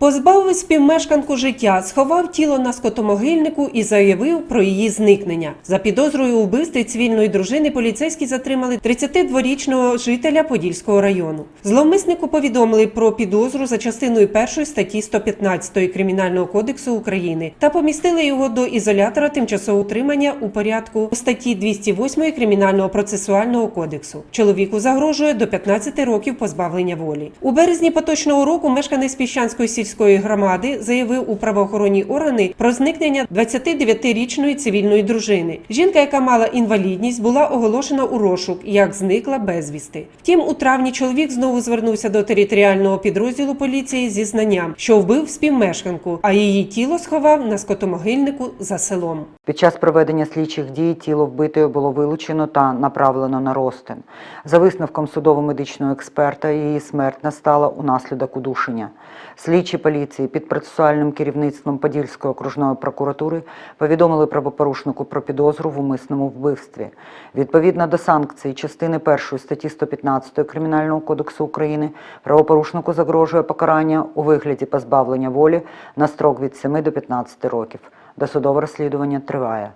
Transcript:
Позбавив співмешканку життя, сховав тіло на скотомогильнику і заявив про її зникнення. За підозрою у цивільної дружини поліцейські затримали 32-річного жителя Подільського району. Зловмиснику повідомили про підозру за частиною 1 статті 115 Кримінального кодексу України та помістили його до ізолятора тимчасового утримання у порядку статті 208 Кримінального процесуального кодексу. Чоловіку загрожує до 15 років позбавлення волі. У березні поточного року мешканець Піщанської сільської громади заявив у правоохоронні органи про зникнення 29-річної цивільної дружини. Жінка, яка мала інвалідність, була оголошена у розшук, як зникла безвісти. Втім, у травні чоловік знову звернувся до територіального підрозділу поліції зі знанням, що вбив співмешканку, а її тіло сховав на скотомогильнику за селом. Під час проведення слідчих дій тіло вбитої було вилучено та направлено на розтин. За висновком судово-медичного експерта, її смерть настала унаслідок удушення. Слідчі поліції під процесуальним керівництвом Подільської окружної прокуратури повідомили правопорушнику про підозру в умисному вбивстві. Відповідно до санкцій частини 1 статті 115 Кримінального кодексу України правопорушнику загрожує покарання у вигляді позбавлення волі на строк від 7 до 15 років. Досудове розслідування триває.